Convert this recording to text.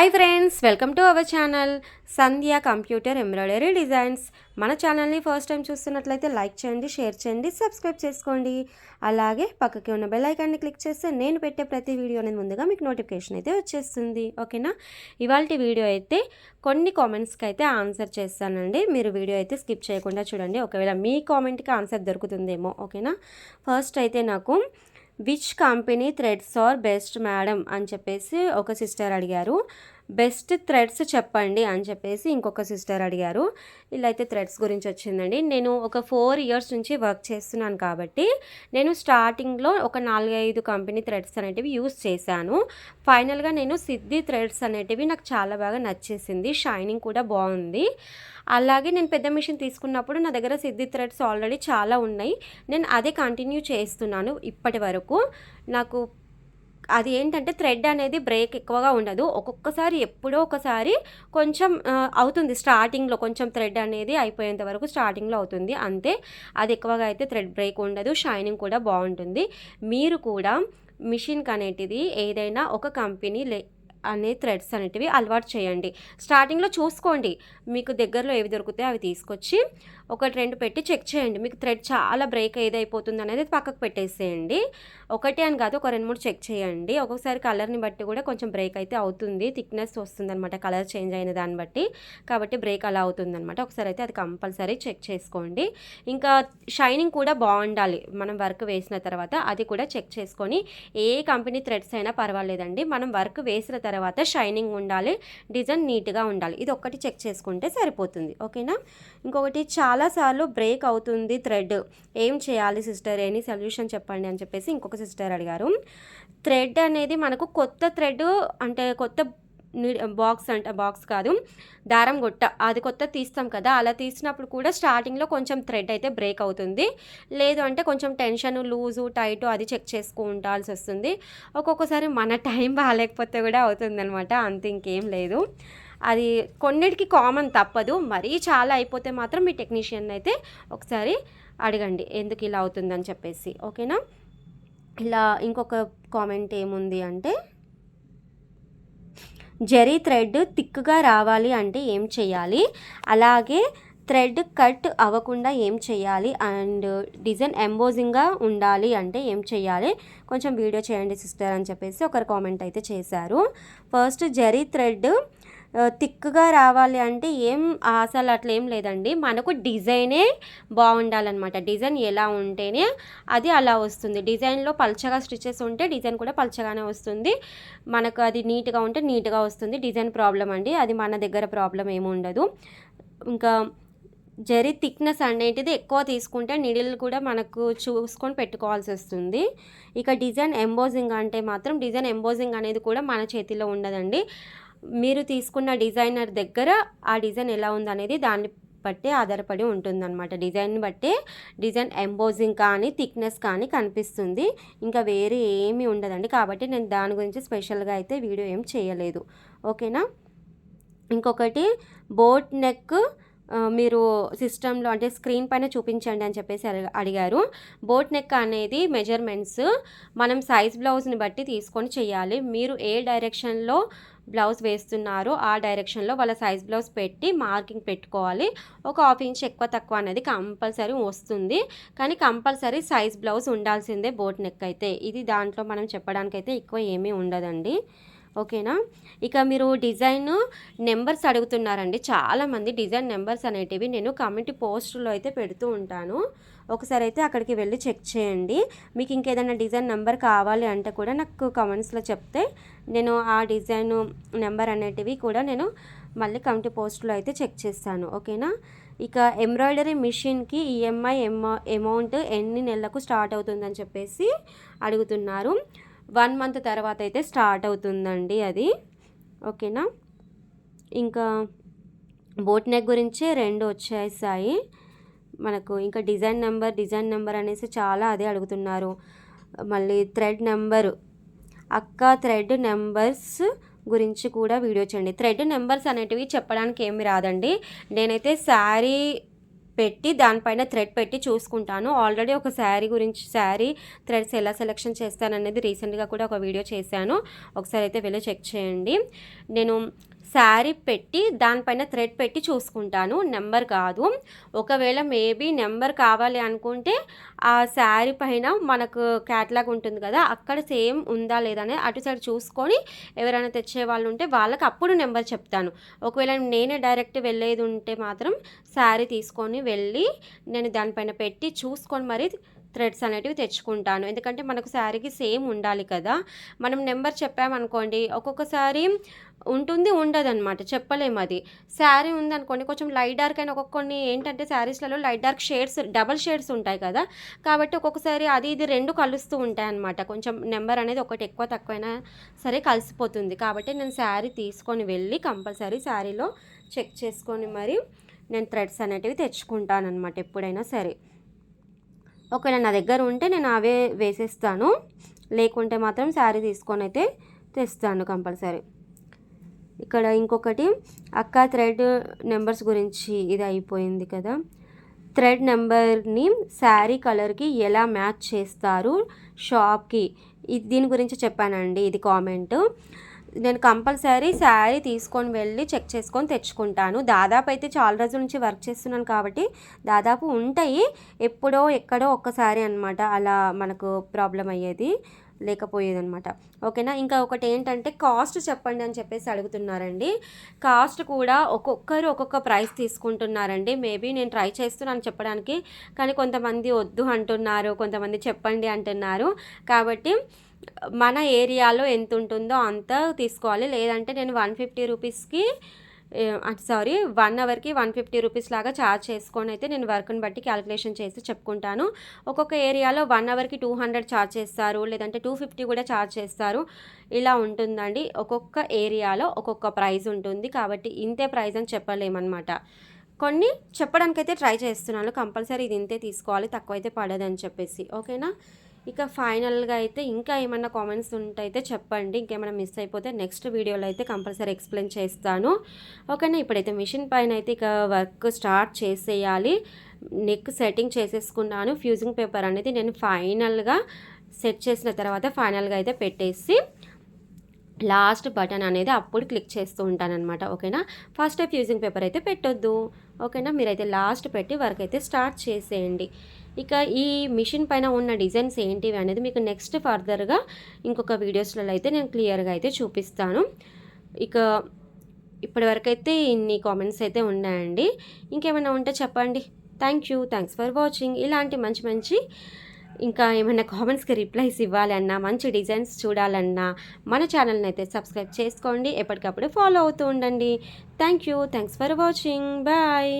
Hi friends welcome to our channel Sandhya computer embroidery designs మన ఛానల్ని first time చూస్తున్నట్లయితే like చేయండి share చేయండి సబ్స్క్రైబ్ చేసుకోండి. అలాగే పక్కకి ఉన్న బెల్ ఐకాన్ని క్లిక్ చేస్తే నేను పెట్టే ప్రతి వీడియో అనేది ముందుగా మీకు నోటిఫికేషన్ అయితే వచ్చేస్తుంది. ఓకేనా ఇవాళ వీడియో అయితే కొన్ని కామెంట్స్కి అయితే ఆన్సర్ చేస్తానండి. మీరు వీడియో అయితే స్కిప్ చేయకుండా చూడండి. ఒకవేళ మీ కామెంట్కి ఆన్సర్ దొరుకుతుందేమో. ఓకేనా ఫస్ట్ అయితే నాకు which company threads are best madam అని చెప్పేసి ఒక సిస్టర్ అడిగారు. బెస్ట్ థ్రెడ్స్ చెప్పండి అని చెప్పేసి ఇంకొక సిస్టర్ అడిగారు. ఇలా అయితే థ్రెడ్స్ గురించి వచ్చిందండి. నేను ఒక ఫోర్ ఇయర్స్ నుంచి వర్క్ చేస్తున్నాను కాబట్టి నేను స్టార్టింగ్లో ఒక నాలుగైదు కంపెనీ థ్రెడ్స్ అనేటివి యూస్ చేశాను. ఫైనల్గా నేను సిద్ధి థ్రెడ్స్ అనేటివి నాకు చాలా బాగా నచ్చేసింది. షైనింగ్ కూడా బాగుంది. అలాగే నేను పెద్ద మిషన్ తీసుకున్నప్పుడు నా దగ్గర సిద్ధి థ్రెడ్స్ ఆల్రెడీ చాలా ఉన్నాయి. నేను అదే కంటిన్యూ చేస్తున్నాను ఇప్పటి వరకు. నాకు అది ఏంటంటే థ్రెడ్ అనేది బ్రేక్ ఎక్కువగా ఉండదు. ఒక్కొక్కసారి ఎప్పుడో ఒకసారి కొంచెం అవుతుంది. స్టార్టింగ్లో కొంచెం థ్రెడ్ అనేది అయిపోయేంత వరకు స్టార్టింగ్లో అవుతుంది. అంతే. అది ఎక్కువగా అయితే థ్రెడ్ బ్రేక్ ఉండదు. షైనింగ్ కూడా బాగుంటుంది. మీరు కూడా మిషన్కి అనేటిది ఏదైనా ఒక కంపెనీ లే అనే థ్రెడ్స్ అనేటివి అలవాటు చేయండి. స్టార్టింగ్లో చూసుకోండి. మీకు దగ్గరలో ఏవి దొరుకుతాయో అవి తీసుకొచ్చి ఒకటి రెండు పెట్టి చెక్ చేయండి. మీకు థ్రెడ్ చాలా బ్రేక్ ఏదైపోతుంది అనేది పక్కకు పెట్టేసేయండి. ఒకటి అని కాదు ఒక రెండు మూడు చెక్ చేయండి. ఒక్కొక్కసారి కలర్ని బట్టి కూడా కొంచెం బ్రేక్ అయితే అవుతుంది. థిక్నెస్ వస్తుంది అనమాట కలర్ చేంజ్ అయిన దాన్ని బట్టి. కాబట్టి బ్రేక్ అలా అవుతుంది అనమాట ఒకసారి అయితే అది కంపల్సరీ చెక్ చేసుకోండి. ఇంకా షైనింగ్ కూడా బాగుండాలి. మనం వర్క్ వేసిన తర్వాత అది కూడా చెక్ చేసుకొని ఏ కంపెనీ థ్రెడ్స్ అయినా పర్వాలేదండి. మనం వర్క్ వేసిన తర్వాత తర్వాత షైనింగ్ ఉండాలి డిజైన్ నీట్గా ఉండాలి. ఇది ఒక్కటి చెక్ చేసుకుంటే సరిపోతుంది. ఓకేనా? ఇంకొకటి చాలాసార్లు బ్రేక్ అవుతుంది థ్రెడ్. ఏం చేయాలి సిస్టర్? ఎనీ సొల్యూషన్ చెప్పండి అని చెప్పేసి ఇంకొక సిస్టర్ అడిగారు. థ్రెడ్ అనేది మనకు కొత్త థ్రెడ్ అంటే కొత్త బాక్స్ అంటే బాక్స్ కాదు. దారం గొట్ట అది కొత్త తీస్తాం కదా అలా తీసినప్పుడు కూడా స్టార్టింగ్లో కొంచెం థ్రెడ్ అయితే బ్రేక్ అవుతుంది. లేదు అంటే కొంచెం టెన్షన్ లూజు టైట్ అది చెక్ చేసుకుంటాల్సి వస్తుంది. ఒక్కొక్కసారి మన టైం బాగాలేకపోతే కూడా అవుతుందనమాట అంత ఇంకేం లేదు. అది కొన్నిటికి కామన్ తప్పదు మరీ చాలా అయిపోతే మాత్రం మీ టెక్నీషియన్ అయితే ఒకసారి అడగండి ఎందుకు ఇలా అవుతుందని చెప్పేసి. ఓకేనా? ఇలా ఇంకొక కామెంట్ ఏముంది అంటే జరీ థ్రెడ్ థిక్గా రావాలి అంటే ఏం చేయాలి? అలాగే థ్రెడ్ కట్ అవ్వకుండా ఏం చేయాలి? అండ్ డిజైన్ ఎంబోజింగ్గా ఉండాలి అంటే ఏం చేయాలి? కొంచెం వీడియో చేయండి సిస్టర్ అని చెప్పేసి ఒకరు కామెంట్ అయితే చేశారు. ఫస్ట్ జరీ థ్రెడ్ థిక్గా రావాలి అంటే ఏం అసలు అట్లా ఏం లేదండి. మనకు డిజైనే బాగుండాలన్నమాట. డిజైన్ ఎలా ఉంటేనే అది అలా వస్తుంది. డిజైన్లో పల్చగా స్టిచెస్ ఉంటే డిజైన్ కూడా పల్చగానే వస్తుంది. మనకు అది నీట్గా ఉంటే నీట్గా వస్తుంది. డిజైన్ ప్రాబ్లం అండి. అది మన దగ్గర ప్రాబ్లం ఏమి ఉండదు. ఇంకా జరీ థిక్నెస్ అనేటిది ఎక్కువ తీసుకుంటే నిడిల్ కూడా మనకు చూసుకొని పెట్టుకోవాల్సి వస్తుంది. ఇక డిజైన్ ఎంబోజింగ్ అంటే మాత్రం డిజైన్ ఎంబోజింగ్ అనేది కూడా మన చేతిలో ఉండదండి. మీరు తీసుకున్న డిజైనర్ దగ్గర ఆ డిజైన్ ఎలా ఉందనేది దాన్ని బట్టే ఆధారపడి ఉంటుందన్నమాట. డిజైన్ బట్టే డిజైన్ ఎంబోజింగ్ కానీ థిక్నెస్ కానీ కనిపిస్తుంది. ఇంకా వేరే ఏమీ ఉండదండి. కాబట్టి నేను దాని గురించి స్పెషల్గా అయితే వీడియో ఏం చేయలేదు. ఓకేనా? ఇంకొకటి బోట్ నెక్ మీరు సిస్టంలో అంటే స్క్రీన్ పైన చూపించండి అని చెప్పేసి అడిగారు. బోట్ నెక్ అనేది మెజర్మెంట్స్. మనం సైజ్ బ్లౌజ్ని బట్టి తీసుకొని చేయాలి. మీరు ఏ డైరెక్షన్లో బ్లౌజ్ వేస్తున్నారో ఆ డైరెక్షన్లో వాళ్ళ సైజ్ బ్లౌజ్ పెట్టి మార్కింగ్ పెట్టుకోవాలి. ఒక హాఫ్ ఇంచ్ ఎక్కువ తక్కువ అనేది కంపల్సరీ వస్తుంది. కానీ కంపల్సరీ సైజ్ బ్లౌజ్ ఉండాల్సిందే బోట్ నెక్ అయితే. ఇది దాంట్లో మనం చెప్పడానికైతే ఎక్కువ ఏమీ ఉండదండి. ఓకేనా? ఇక మీరు డిజైన్ నెంబర్స్ అడుగుతున్నారండి. చాలామంది డిజైన్ నెంబర్స్ అనేటివి నేను కమ్యూనిటీ పోస్టులో అయితే పెడుతూ ఉంటాను. ఒకసారి అయితే అక్కడికి వెళ్ళి చెక్ చేయండి. మీకు ఇంకేదైనా డిజైన్ నెంబర్ కావాలి అంటే కూడా నాకు కమెంట్స్లో చెప్తే నేను ఆ డిజైన్ నెంబర్ అనేటివి కూడా నేను మళ్ళీ కమిటీ పోస్ట్లో అయితే చెక్ చేస్తాను. ఓకేనా? ఇక ఎంబ్రాయిడరీ మిషన్కి ఈఎంఐ అమౌంట్ ఎన్ని నెలలకు స్టార్ట్ అవుతుందని చెప్పేసి అడుగుతున్నారు. వన్ మంత్ తర్వాత అయితే స్టార్ట్ అవుతుందండి అది. ఓకేనా? ఇంకా బోట్ నెక్ గురించి రెండు వచ్చేసాయి. మనకు ఇంకా డిజైన్ నెంబర్ డిజైన్ నెంబర్ అనేసి చాలా అదే అడుగుతున్నారు. మళ్ళీ థ్రెడ్ నెంబరు అక్క థ్రెడ్ నెంబర్స్ గురించి కూడా వీడియో చేయండి. థ్రెడ్ నెంబర్స్ అనేటివి చెప్పడానికి ఏమి రాదండి. నేనైతే శారీ పెట్టి దానిపైన థ్రెడ్ పెట్టి చూసుకుంటాను. ఆల్రెడీ ఒక శారీ గురించి శారీ థ్రెడ్స్ ఎలా సెలెక్షన్ చేస్తాననేది రీసెంట్గా కూడా ఒక వీడియో చేశాను. ఒకసారి అయితే వెళ్ళి చెక్ చేయండి. నేను శారీ పెట్టి దానిపైన థ్రెడ్ పెట్టి చూసుకుంటాను. నెంబర్ కాదు. ఒకవేళ మేబీ నెంబర్ కావాలి అనుకుంటే ఆ శారీ పైన మనకు క్యాట్లాగ్ ఉంటుంది కదా అక్కడ సేమ్ ఉందా లేదా అనేది అటు సైడ్ చూసుకొని ఎవరైనా తెచ్చే వాళ్ళు ఉంటే వాళ్ళకి అప్పుడు నెంబర్ చెప్తాను. ఒకవేళ నేనే డైరెక్ట్ వెళ్ళేది ఉంటే మాత్రం శారీ తీసుకొని వెళ్ళి నేను దానిపైన పెట్టి చూసుకొని మరి థ్రెడ్స్ అనేటివి తెచ్చుకుంటాను. ఎందుకంటే మనకు శారీకి సేమ్ ఉండాలి కదా. మనం నెంబర్ చెప్పామనుకోండి ఒక్కొక్కసారి ఉంటుంది ఉండదన్నమాట. చెప్పలేము అది. శారీ ఉందనుకోండి కొంచెం లైట్ డార్క్ అయిన ఒక్కొక్క కొన్ని ఏంటంటే శారీస్లలో light dark shades double shades ఉంటాయి కదా. కాబట్టి ఒక్కొక్కసారి అది ఇది రెండు కలుస్తూ ఉంటాయి అనమాట కొంచెం నెంబర్ అనేది ఒకటి ఎక్కువ తక్కువైనా సరే కలిసిపోతుంది. కాబట్టి నేను శారీ తీసుకొని వెళ్ళి కంపల్సరీ శారీలో చెక్ చేసుకొని మరి నేను థ్రెడ్స్ అనేటివి తెచ్చుకుంటాను అనమాట ఎప్పుడైనా సరే. ఒకవేళ నా దగ్గర ఉంటే నేను అవే వేసేస్తాను. లేకుంటే మాత్రం శారీ తీసుకొని అయితే తెస్తాను కంపల్సరీ. ఇక్కడ ఇంకొకటి అక్క థ్రెడ్ నెంబర్స్ గురించి ఇది అయిపోయింది కదా. థ్రెడ్ నెంబర్ని శారీ కలర్కి ఎలా మ్యాచ్ చేస్తారు షాప్కి? ఇది దీని గురించి చెప్పానండి ఇది కామెంట్. నేను కంపల్సరీ శారీ తీసుకొని వెళ్ళి చెక్ చేసుకొని తెచ్చుకుంటాను. దాదాపు అయితే చాలా రోజుల నుంచి వర్క్ చేస్తున్నాను కాబట్టి దాదాపు ఉంటాయి. ఎప్పుడో ఎక్కడో ఒక్కసారి అనమాట అలా మనకు ప్రాబ్లం అయ్యేది లేకపోయేదనమాట ఓకేనా? ఇంకా ఒకటి ఏంటంటే కాస్ట్ చెప్పండి అని చెప్పేసి అడుగుతున్నారండి. కాస్ట్ కూడా ఒక్కొక్కరు ఒక్కొక్క ప్రైస్ తీసుకుంటున్నారండి. మేబీ నేను ట్రై చేస్తున్నాను చెప్పడానికి కానీ కొంతమంది వద్దు అంటున్నారు కొంతమంది చెప్పండి అంటున్నారు. కాబట్టి మన ఏరియాలో ఎంత ఉంటుందో అంత తీసుకోవాలి. లేదంటే నేను వన్ ఫిఫ్టీ రూపీస్కి సారీ వన్ అవర్కి వన్ ఫిఫ్టీ రూపీస్ లాగా ఛార్జ్ చేసుకొని అయితే నేను వర్క్ని బట్టి క్యాలిక్యులేషన్ చేసి చెప్పుకుంటాను. ఒక్కొక్క ఏరియాలో వన్ అవర్కి టూ హండ్రెడ్ ఛార్జ్ చేస్తారు. లేదంటే టూ ఫిఫ్టీ కూడా ఛార్జ్ చేస్తారు. ఇలా ఉంటుందండి. ఒక్కొక్క ఏరియాలో ఒక్కొక్క ప్రైస్ ఉంటుంది. కాబట్టి ఇంతే ప్రైస్ అని చెప్పలేమన్నమాట. కొన్ని చెప్పడానికైతే ట్రై చేస్తున్నాను. కంపల్సరీ ఇది ఇంతే తీసుకోవాలి. తక్కువ అయితే పడదని చెప్పేసి. ఓకేనా? ఇక ఫైనల్గా అయితే ఇంకా ఏమైనా కామెంట్స్ ఉంటే చెప్పండి. ఇంకేమైనా మిస్ అయిపోతే నెక్స్ట్ వీడియోలో అయితే కంపల్సరీ ఎక్స్ప్లెయిన్ చేస్తాను. ఓకేనా? ఇప్పుడైతే మిషన్ పైన అయితే ఇక వర్క్ స్టార్ట్ చేసేయాలి. నెక్ సెట్టింగ్ చేసేసుకున్నాను. ఫ్యూజింగ్ పేపర్ అనేది నేను ఫైనల్గా సెట్ చేసిన తర్వాత ఫైనల్గా అయితే పెట్టేసి లాస్ట్ బటన్ అనేది అప్పుడు క్లిక్ చేస్తూ ఉంటానన్నమాట ఓకేనా? ఫస్ట్ ఫ్యూజింగ్ పేపర్ అయితే పెట్టొద్దు ఓకేనా? మీరైతే లాస్ట్ పెట్టి వర్క్ అయితే స్టార్ట్ చేసేయండి. ఇక ఈ మిషన్ పైన ఉన్న డిజైన్స్ ఏంటివి అనేది మీకు నెక్స్ట్ ఫర్దర్గా ఇంకొక వీడియోస్లలో అయితే నేను క్లియర్గా అయితే చూపిస్తాను. ఇక ఇప్పటివరకు అయితే ఇన్ని కామెంట్స్ అయితే ఉన్నాయండి. ఇంకేమైనా ఉంటే చెప్పండి. Thank you. Thanks for watching. ఇలాంటి మంచి మంచి ఇంకా ఏమైనా కామెంట్స్కి రిప్లైస్ ఇవ్వాలన్నా మంచి డిజైన్స్ చూడాలన్నా మన ఛానల్ని అయితే సబ్స్క్రైబ్ చేసుకోండి. ఎప్పటికప్పుడు ఫాలో అవుతూ ఉండండి. Thank you thanks for watching bye